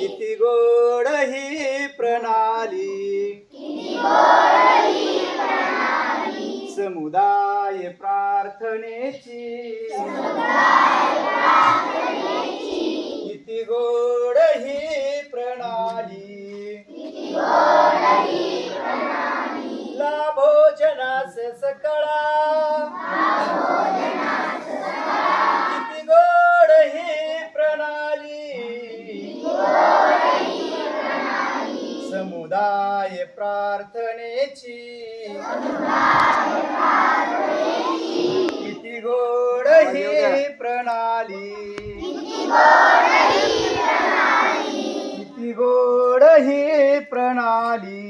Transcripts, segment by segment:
किती गोड ही प्रणाली. समुदाय प्रार्थनेची. प्रार्थनेची. किती गोड ही प्रणाली. किती गोड ही प्रणाली.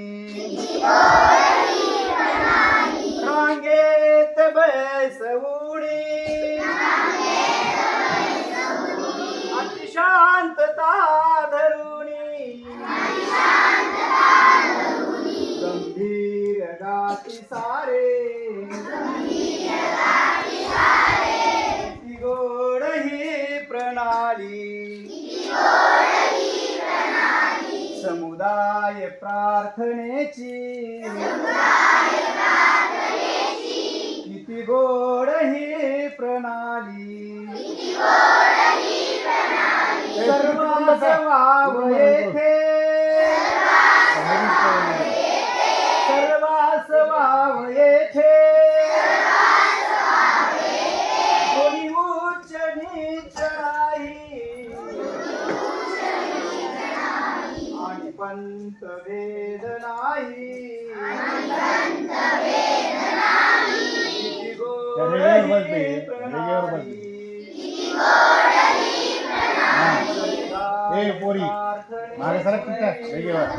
प्रणाली। समुदाय प्रार्थनेची। किती गोड ही प्रणाली। सर्वांस वाव येथे। सर्वास वाव येथे। कोणी उच्च नीच नाही आणि पंत वेद नाही किती गोड रेडिओवर बस बे, ही रेडिओवर बस. प्रणाली. ए पोरी. मागे सरक वेगळीवर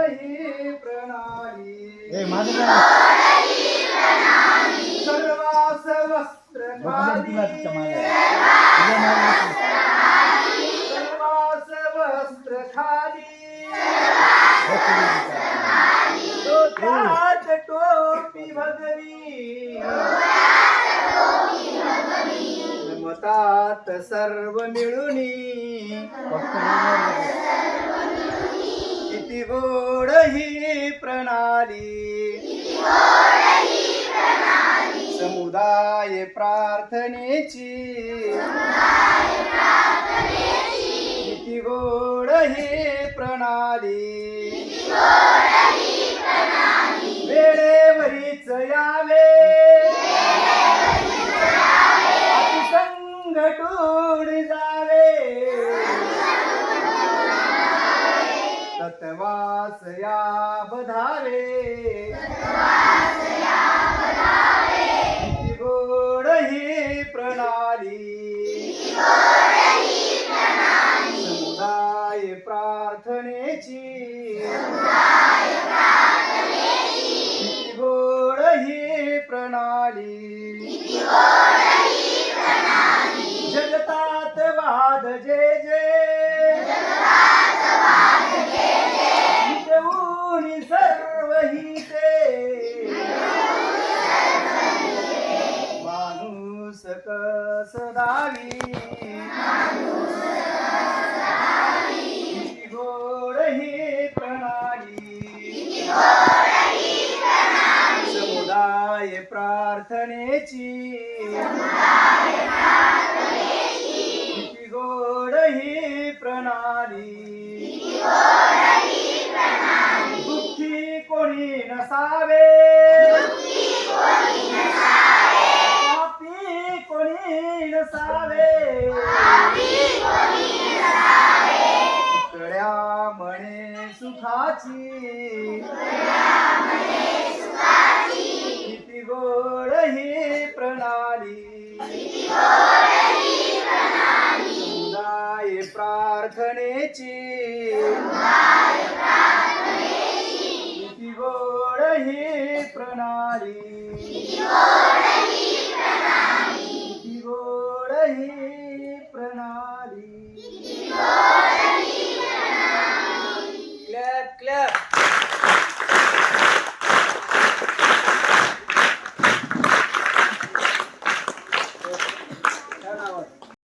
ही प्रणाली माझं सर्वास वस्त्र मतात सर्व मिळुनी. किती गोड ही प्रणाली. समुदाय प्रार्थनेची. किती गोड ही प्रणाली. या बधावे गोड ही प्रणाली. समुदाय प्रार्थनेची. गोड ही प्रणाली. कस गोड ही प्रणाली। समुदाय प्रार्थनेची। किती गोड ही प्रणाली। दुःखी कोणी नसावे पापी कोणी सावे. तुकड्या म्हणे सुखाची. किती गोड ही प्रणाली. समुदाय प्रार्थनेची. किती गोड ही प्रणाली. Hallelujah.